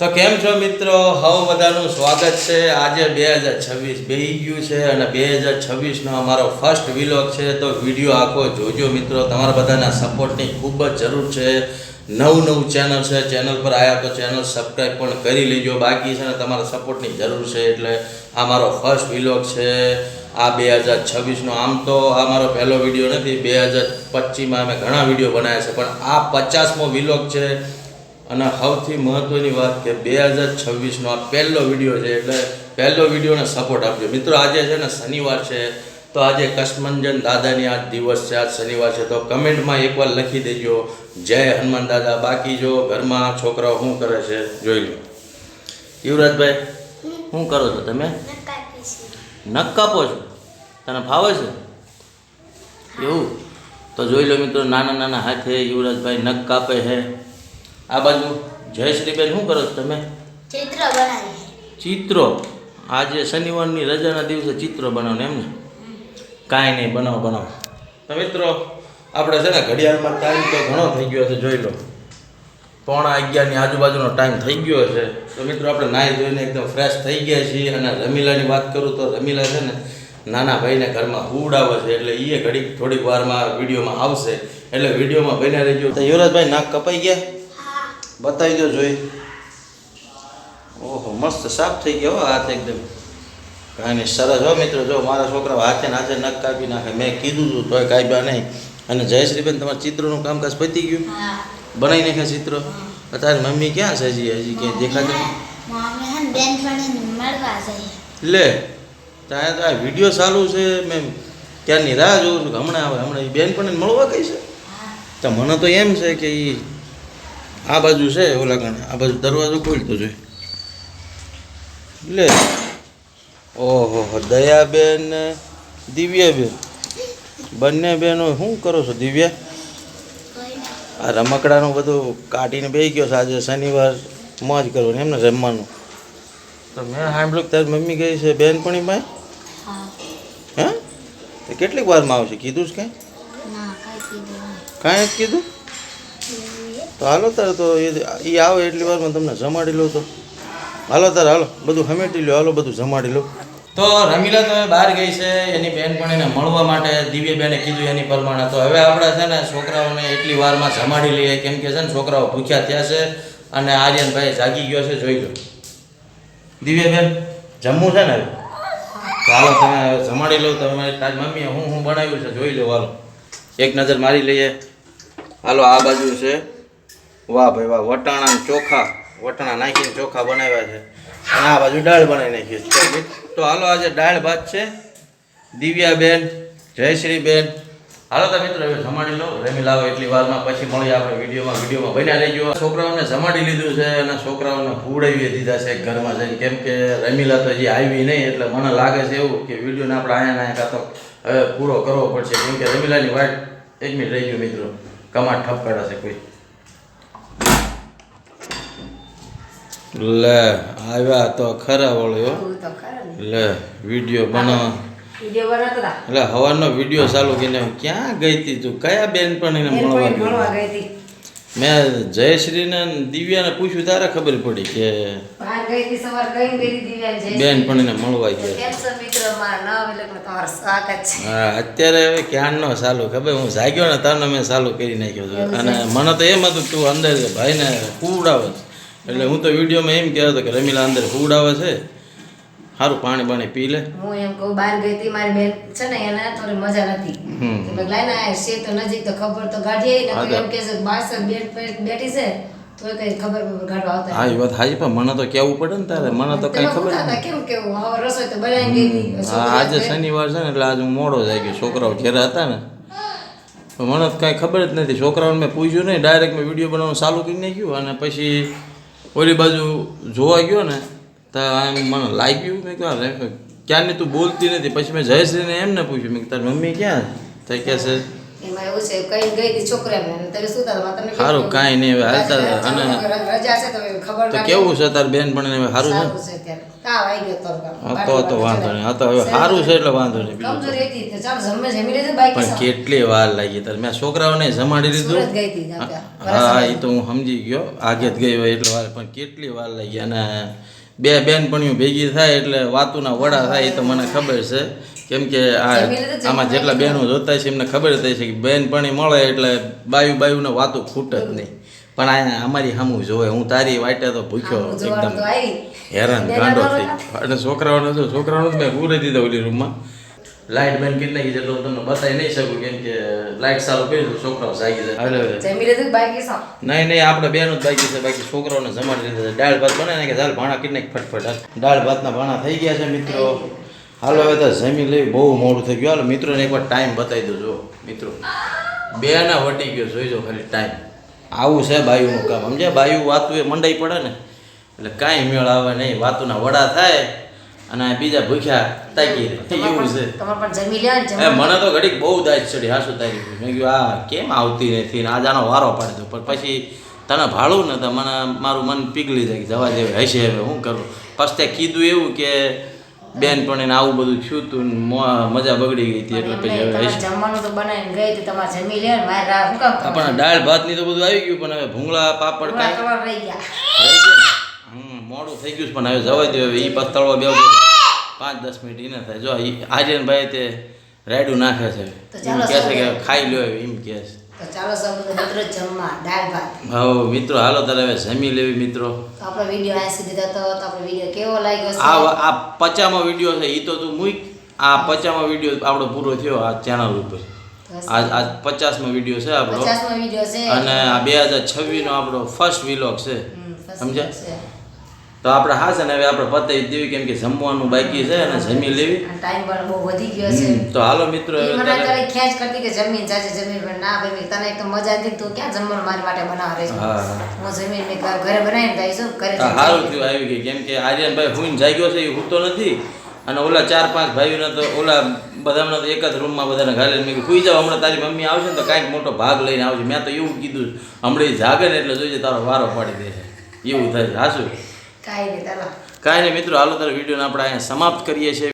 તો કેમ છો મિત્રો? હવ બધાનું સ્વાગત છે. આજે બે હજાર છવ્વીસ બેહી ગયું છે અને બે હજાર છવ્વીસનો અમારો ફર્સ્ટ વિલોગ છે. તો વીડિયો આખો જોજો મિત્રો. તમારા બધાના સપોર્ટની ખૂબ જ જરૂર છે. નવું નવું ચેનલ છે. ચેનલ પર આવ્યા તો ચેનલ સબસ્ક્રાઈબ પણ કરી લેજો. બાકી છે ને તમારા સપોર્ટની જરૂર છે એટલે આ મારો ફર્સ્ટ વિલોગ છે. આ બે હજાર છવ્વીસનો આમ તો આ મારો પહેલો વીડિયો નથી. બે હજાર પચીસમાં અમે ઘણા વીડિયો બનાવ્યા છે. પણ આ પચાસમો વિલોગ છે. અને સૌથી મહત્ત્વની વાત કે બે હજાર છવ્વીસનો આ પહેલો વીડિયો છે એટલે પહેલો વિડીયોને સપોર્ટ આપજો. મિત્રો આજે છે ને શનિવાર છે તો આજે કશ્મંજન દાદાની આજ દિવસ છે. આજ શનિવાર છે તો કમેન્ટમાં એકવાર લખી દેજો. જય હનુમાન દાદા. બાકી જો ઘરમાં છોકરાઓ શું કરે છે જોઈ લો. યુવરાજભાઈ શું કરો છો તમે? નખ કાપો છો. તને ફાવે છે? એવું? તો જોઈ લો મિત્રો નાના નાના હાથે યુવરાજભાઈ નખ કાપે છે. આ બાજુ જયશ્રીબેન શું કરો છો તમે? ચિત્ર બનાવીએ. ચિત્રો? આજે શનિવારની રજાના દિવસે ચિત્રો બનાવો એમ ને? કાંઈ નહીં બનાવો બનાવો. તો મિત્રો આપણે છે ને ઘડિયાળમાં ટાઈમ તો ઘણો થઈ ગયો છે જોઈ લો. પોણા અગિયારની આજુબાજુનો ટાઈમ થઈ ગયો છે. તો મિત્રો આપણે નાહી ધોઈને એકદમ ફ્રેશ થઈ ગયા છીએ અને રમીલાની વાત કરું તો રમીલા છે ને નાના ભાઈને ઘરમાં હુવડાવે છે એટલે એ ઘડીક થોડીક વારમાં વિડીયોમાં આવશે. એટલે વિડીયોમાં બન્યા રહેજો. તો યુવરાજભાઈ નાક કપાઈ ગયા? બતાવી દો જોઈ. ઓહો મસ્ત સાફ થઈ ગયો હાથ એકદમ. કાંઈ સરસ હો મિત્રો જો મારા છોકરા હાથે ને હાથે નખ કાપી નાખે. મેં કીધું હતું તોય કાપ્યા નહીં. અને જયશ્રીબેન તમારા ચિત્રનું કામકાજ પતી ગયું? બનાવી નાખ્યા ચિત્ર? અત્યારે મમ્મી ક્યાં છે હજી? હજી ક્યાંય દેખાતું બેનપણીને લે ત્યાં તો આ વીડિયો ચાલુ છે મેં ક્યારની રાહ જોઉં છું હમણાં આવે હમણાં એ બેન પણ મળવા કઈ છે? તો મને તો એમ છે કે એ આ બાજુ છે ઓલા કણે આ બાજુ દરવાજો ખોલતો જોઈએ લે. ઓહો દયાબેન ને દિવ્યાબેન. બંને બેનો શું કરો છો દિવ્યા? આ રમકડાનું બધું કાઢીને બે ગયો છે. આજે શનિવાર મોજ કરવાની એમને રમવાનું તો મેં સાંભળ્યું તારી મમ્મી ગઈ છે બહેનપણી ભાઈ હા. હે? તો કેટલીક વારમાં આવશે? કીધું છે કાંઈ? ના કાંઈ જ કીધું? તો હાલો તારે તો એ એ આવે એટલી વારમાં તમને જમાડી લો તો. હાલો તારે હાલો બધું હમેટી લો હાલો બધું જમાડી લો તો રમીલા તો હવે બહાર ગઈ છે એની બેન પણ એને મળવા માટે દિવ્યબેને કીધું એની પ્રમાણે. તો હવે આપણે છે ને છોકરાઓને એટલી વારમાં જમાડી લઈએ. કેમ કે છે ને છોકરાઓ ભૂખ્યા થયા છે અને આર્યનભાઈ જાગી ગયો છે જોઈ લો. દિવ્યબેન જમવું છે ને ચાલો હાલો તમે જમાડી લો તમે તારી મમ્મીએ હું હું બનાવ્યું છે જોઈ લો હાલો. એક નજર મારી લઈએ. હાલો, આ બાજુ છે. વાહ ભાઈ, વાહ વટાણા ચોખા, વટાણા નાખીને ચોખા બનાવ્યા છે. અને આ બાજુ દાળ બનાવી નાખી છે તો હાલો, આજે દાળ ભાત છે. દિવ્યાબેન, જયશ્રીબેન. હાલો તો મિત્રો, હવે જમાડી લો. રમી લાવો એટલી વારમાં, પછી મળીએ આપણે વિડીયોમાં. વિડીયોમાં બન્યા રહેજો. છોકરાઓને જમાડી લીધું છે અને છોકરાઓને ફૂડાવી દીધા છે ઘરમાં જઈને. કેમ કે રમીલા તો હજી આવી નહીં, એટલે મને લાગે છે એવું કે વિડીયોને આપણે આયા ના કાં તો હવે પૂરો કરવો પડશે. કેમ કે રમીલાની વાટ એક મિનિટ રહી ગયું, મિત્રો. કમાટ ઠપકાડા છે કોઈ લે આવ્યા તો ખરા વળ્યો તું તો ખરો ને. લે વીડિયો બનાવ. એટલે હવાનો વીડિયો ચાલુ કરીને ક્યાં ગઈ તી તું કયા બેન પણ એને મળવા ગઈ ગઈ હતી. મેં જયશ્રીને દિવ્યાને પૂછ્યું ત્યારે ખબર પડી કે બેન પણ એને મળવા ગયા હા અત્યારે હવે ક્યારનો સાલું ખબર? હું જાગ્યો ને તને મેં સાલું કરી નાખ્યો હતો અને મને તો એમ હતું કે તું અંદર ભાઈને હુવડાવે છે. એટલે હું તો વિડીયોમાં એમ કહેતો હતો કે રમીલા અંદર હુવડાવે છે. સારું પાણી પાણી પી લે. હું એમ કહું બહાર ગઈ હતી મારી બેન છે ને એને થોડી મજા નથી. મેં આ છે તો નજીક તો ખબર તો ગાઢી આવી ને એમ કે છે બાસર બેઠ છે તો કઈ ખબર આવતા હા એ વાત હાજી પણ મને તો કેવું પડે ને તારે મને તો કઈ ખબર હતા કેમ કેવું? હવે રસોઈ તો બનાવી ગઈ હતી. હા આજે શનિવાર છે ને એટલે આજે હું મોડો જાય ગયો. છોકરાઓ ઘેર હતા ને મને તો કાંઈ ખબર જ નથી. છોકરાઓને મેં પૂછ્યું નહીં ડાયરેક્ટ મેં વીડિયો બનાવવાનું ચાલુ કરી નાખ્યું અને પછી ઓલી બાજુ જોવા ગયો ને તો એમ મને લાગ્યું મેં કહ્યું ક્યાં ક્યારની તું બોલતી નથી? પછી મેં જયશ્રીને એમને પૂછ્યું મેં તારી મમ્મી ક્યાં થઈ કહે છે સારું, કાંઈ નહીં, હવે હાલતા અને- તો. કેવું છે તાર બેન પણ હવે સારું છે તો તો તો વાંધો નહીં. હા તો હવે સારું છે. એટલે વાંધો નહીં પણ કેટલી વાર લાગી તાર? મેં છોકરાઓને જમાડી લીધું. હા એ તો હું સમજી ગયો. આગે જ ગઈ હોય એટલે વાર. પણ કેટલી વાર લાગી? અને બે બેનપણીઓ ભેગી થાય એટલે વાતુના વડા થાય એ તો મને ખબર છે. કેમ કે આ આમાં જેટલા બહેનો જોતા છે એમને ખબર થઈ છે કે બેનપણી મળે એટલે બાયુ બાયુને વાતું ખૂટે જ નહીં. પણ આ અમારી સામું જોવે. હું તારી વાટે તો ભૂખ્યો એકદમ. હેરાન ગાંડો થઈ. અને છોકરાઓને તો છોકરાઓને મેં પૂરી દીધા ઓલી રૂમમાં. લાઇટ બેન કેટલા કીધે છે એટલે તમને બતાવી નહીં શકું કેમ કે લાઇટ સારું કરી દઉં છોકરાઓ જાગી જાય હાલો જમી લીધું બાકી નહીં નહીં આપણે બેનું જ બાકી છે બાકી છોકરાઓને જમાડી દીધા છે. દાળ ભાત બને ને કે ચાલ ભાણા કેટલાક ફટફટ દાળ ભાતના ભાણા થઈ ગયા છે મિત્રો. હાલો હવે તો જમી લઈ બહુ મોડું થઈ ગયું. હાલો મિત્રોને એકવાર ટાઈમ બતાવી દો જો મિત્રો. બે ના વટી ગયો જોઈ જો ખાલી ટાઈમ. આવું છે બાયુનું કામ. સમજે બાયુ વાતું એ મંડાઈ પડે ને. એટલે કાંઈ મેળ આવે નહીં. વાતુના વડા થાય અને બીજા ભૂખ્યા તાકી એવું છે. પણ એ મને તો ઘડીક બહુ દાજ ચડી હાસુ તારી મેં કીધું આ કેમ આવતી નથી ને? આજ આનો વારો પાડી દો. પણ પછી તને ભાડું ને તો મને મારું મન પીગળી જાય જવા દે હવે હશે હવે શું કરું? પછી તે કીધું એવું કે બેન પણ એને આવું બધું થયું તું મજા બગડી ગઈ હતી એટલે પછી હવે જમવાનું તો બનાવીને ગઈ હતી તમારે જમી લ્યા મારે રાહ- શું કામ કરો? આપણને દાળ ભાતની તો બધું આવી ગયું પણ હવે ભૂંગળા પાપડ કાંઈ? રહી ગયા. હમ મોડું થઈ ગયું છે પણ હવે જવા દે હવે એ પાછ તળવા બે પાંચ દસ મિનિટ એને થાય. જો ઈ આર્યનભાઈ તે રાયડું નાખે છે. એમ કહે છે કે ખાઈ લ્યો એમ કહે છે. તો ચાલો સૌ મિત્રો જમવા દાળ ભાત. હા મિત્રો હાલો તારે હવે જમી લેવી મિત્રો. આપણો વીડિયો આ સુધી તો આપણો વીડિયો કેવો લાગ્યો છે? આ આ પચામો વીડિયો છે એ તો તું મૂક. આ પચામો વીડિયો આપણો પૂરો થયો આ ચેનલ ઉપર. આ આ પચાસમો વીડિયો છે આપણો. પચાસમો વીડિયો છે. અને આ બે હજાર છવ્વીસનો આપણો ફર્સ્ટ વિલોગ છે. સમજ્યા? છે. તો આપણે હા છે ને હવે આપણે પતાવી દેવી કેમ કે જમવાનું બાકી છે અને જમી લેવી. ટાઈમ પણ બહુ વધી ગયો છે. તો હાલો મિત્રો મને અત્યારે ખેંચ કરતી કે જમીન જાજે જમીન પણ ના ભાઈ તને એક તો મજા નથી તો ક્યાં જમવાનું મારી માટે બનાવ રહી હા, હા. હું જમીન મેં ઘરે બનાવીને દઈશું ઘરે હા, સારું થયું આવી ગઈ કેમ કે આર્યનભાઈ હુઈને જાગ્યો છે એ હૂતો નથી. અને ઓલા ચાર પાંચ ભાઈઓને તો ઓલા બધાને તો એક જ રૂમમાં બધાને ઘાલે. મેં કીધું હુઈ જાવ હમણાં તારી મમ્મી આવશે ને તો કાંઈક મોટો ભાગ લઈને આવશે મેં તો એવું કીધું હમણાં જાગે ને એટલે જોઈએ તારો વારો પાડી દેશે. એવું થાય હાશું કાંઈ નહીં મિત્રો હાલો તારા વિડીયોને આપણે અહીંયા સમાપ્ત કરીએ છીએ.